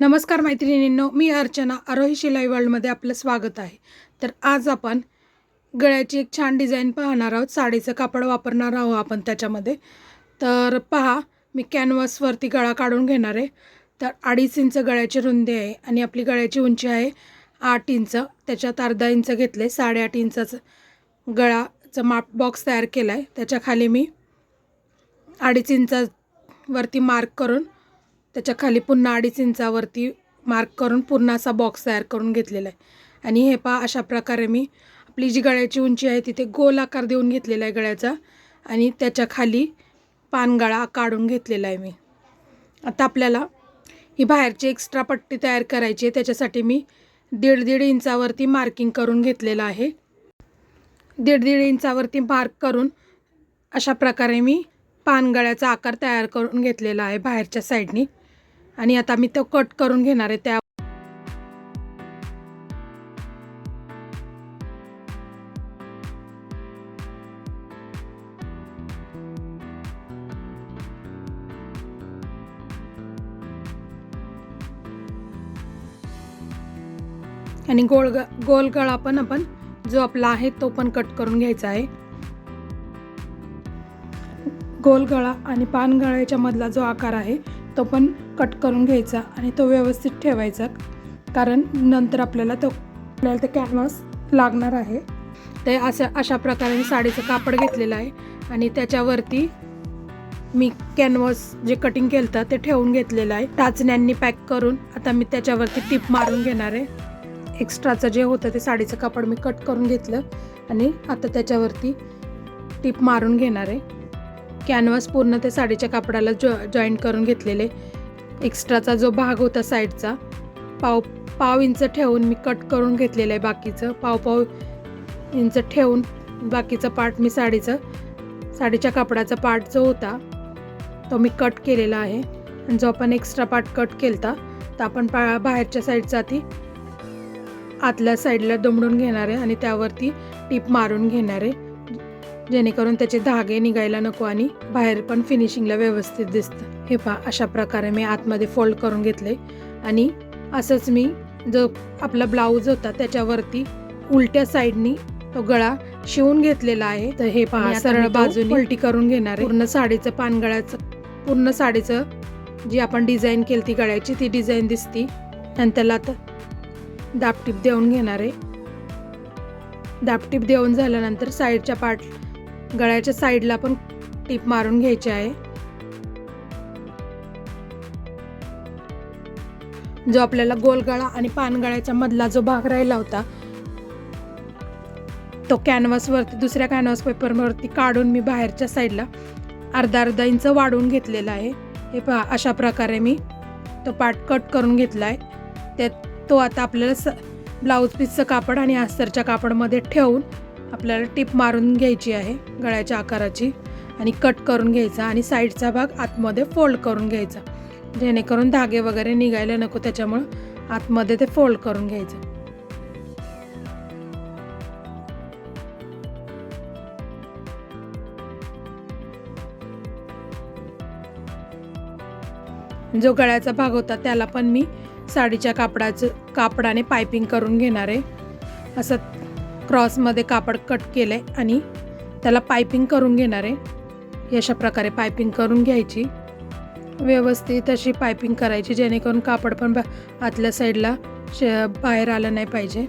नमस्कार मैत्रिणींनो मी अर्चना आरोही शिलाई वर्ल्डमध्ये आपलं स्वागत आहे. तर आज आपण गळ्याची एक छान डिझाईन पाहणार आहोत. साडीचं कापड वापरणार आहोत आपण त्याच्यामध्ये. तर पहा मी कॅनव्हासवरती गळा काढून घेणार आहे. तर अडीच इंच गळ्याची रुंदी आहे आणि आपली गळ्याची उंची आहे आठ इंच. त्याच्यात अर्धा इंच घेतले साडेआठ इंचाचं गळाचं माप बॉक्स तयार केला आहे त्याच्याखाली मी अडीच इंचावरती मार्क करून त्याच्याखाली पुन्हा अडीच इंचावरती मार्क करून पुन्हा असा बॉक्स तयार करून घेतलेला आहे. आणि हे पहा अशा प्रकारे मी आपली जी गळ्याची उंची आहे तिथे गोल आकार देऊन घेतलेला आहे गळ्याचा. आणि त्याच्याखाली पानगळा काढून घेतलेला आहे मी. आता आपल्याला ही बाहेरची एक्स्ट्रा पट्टी तयार करायची आहे. त्याच्यासाठी मी दीड दीड इंचावरती मार्किंग करून घेतलेलं आहे. दीड दीड इंचावरती मार्क करून अशा प्रकारे मी पानगळ्याचा आकार तयार करून घेतलेला आहे बाहेरच्या साईडनी आणि आता मी तो कट करून घेणार आहे त्या आणि गोळ गोल गळा पण आपण जो आपला आहे तो पण कट करून घ्यायचा आहे. गोल गळा आणि पान गळ्याच्या मधला जो आकार आहे तो पण कट करून घ्यायचा आणि तो व्यवस्थित ठेवायचा कारण नंतर आपल्याला तो आपल्याला ते कॅनव्हास लागणार आहे. ते असं अशा प्रकारे मी साडीचं कापड घेतलेलं आहे आणि त्याच्यावरती मी कॅनव्हास जे कटिंग केलं होतं ते ठेवून घेतलेलं आहे. टाचण्यांनी पॅक करून आता मी त्याच्यावरती टिप मारून घेणार आहे. एक्स्ट्राचं जे होतं ते साडीचं कापड मी कट करून घेतलं आणि आता त्याच्यावरती टिप मारून घेणार आहे. कॅनव्हास पूर्ण ते साडीच्या कापडाला जॉ जॉईंट करून घेतलेले. एक्स्ट्राचा जो भाग होता साईडचा पाव पाव इंच ठेवून मी कट करून घेतलेलं आहे बाकीचं. पाव पाव इंच ठेवून बाकीचं पार्ट मी साडीचं साडीच्या कापडाचा पार्ट जो होता तो मी कट केलेला आहे. आणि जो आपण एक्स्ट्रा पार्ट कट केला तर आपण पा बाहेरच्या साईडचा ती आतल्या साईडला दमडून घेणार आहे आणि त्यावरती टीप मारून घेणार आहे. जेणेकरून त्याचे धागे निघायला नको आणि बाहेर पण फिनिशिंगला व्यवस्थित दिसतं. हे पहा अशा प्रकारे मी आतमध्ये फोल्ड करून घेतले आणि असंच मी जो आपला ब्लाऊज होता त्याच्यावरती उलट्या साईडनी तो गळा शिवून घेतलेला आहे. तर हे पहा सरळ बाजूने उलटी करून घेणार आहे. पूर्ण साडीचं पानगळ्याचं पूर्ण साडीचं जी आपण डिझाईन केली ती गळ्याची ती डिझाईन दिसती. आणि त्याला आता दापटीप देऊन घेणार आहे. दापटीप देऊन झाल्यानंतर साईडच्या पार्ट गळ्याच्या साईडला पण टीप मारून घ्यायची आहे. जो आपल्याला गोलगळा आणि पानगळ्याच्या मधला जो भाग राहिला होता तो कॅनव्हासवरती दुसऱ्या कॅनव्हास पेपरवरती काढून मी बाहेरच्या साईडला अर्धा अर्धा इंच वाढवून घेतलेला आहे. हे पहा अशा प्रकारे मी तो पार्ट कट करून घेतला आहे त्यात तो आता आपल्याला स ब्लाऊज पीसचं कापड आणि अस्तरच्या कापडमध्ये ठेवून आपल्याला टिप मारून घ्यायची आहे गळ्याच्या आकाराची आणि कट करून घ्यायचा आणि साईडचा भाग आतमध्ये फोल्ड करून घ्यायचा. जेणेकरून धागे वगैरे निघायला नको त्याच्यामुळं आतमध्ये ते फोल्ड करून घ्यायचं. जो गळ्याचा भाग होता त्याला पण मी साडीच्या कापडाचं कापडाने पायपिंग करून घेणार आहे. असं क्रॉसमध्ये कापड कट केलं आहे आणि त्याला पायपिंग करून घेणार आहे. अशा प्रकारे पायपिंग करून घ्यायची. व्यवस्थित अशी पायपिंग करायची जेणेकरून कापड पण बा आतल्या साईडला श बाहेर आलं नाही पाहिजे.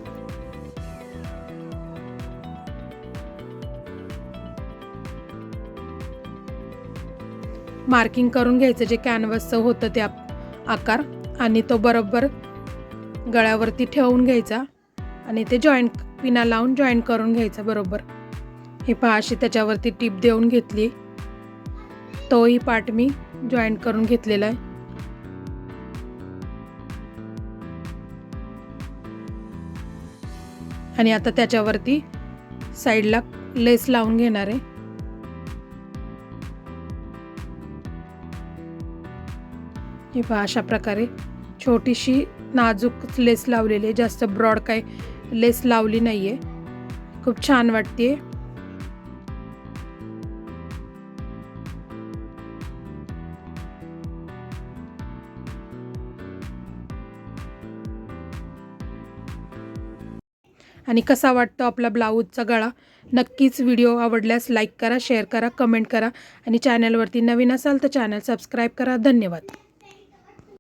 मार्किंग करून घ्यायचं जे कॅनव्हसचं होतं ते आकार आणि तो बरोबर गळ्यावरती ठेवून घ्यायचा. आणि ते जॉईंट पिना लावून जॉईंट करून घ्यायचा बरोबर? हे पहा अशी त्याच्यावरती टीप देऊन घेतली. तोही पार्ट मी जॉईन करून घेतलेला आहे. आणि आता त्याच्यावरती साईडला लेस लावून घेणार आहे. हे पहा अशा प्रकारे छोटीशी नाजूक लेस लावलेली आहे. जास्त ब्रॉड काही लेस लावली नाही आहे खूप छान वाटते आणि कसा वाटतो आपला ब्लाऊजचा गळा? नक्कीच व्हिडिओ आवडल्यास लाईक करा शेअर करा कमेंट करा आणि चॅनलवरती नवीन असाल तर चॅनल सबस्क्राईब करा. धन्यवाद.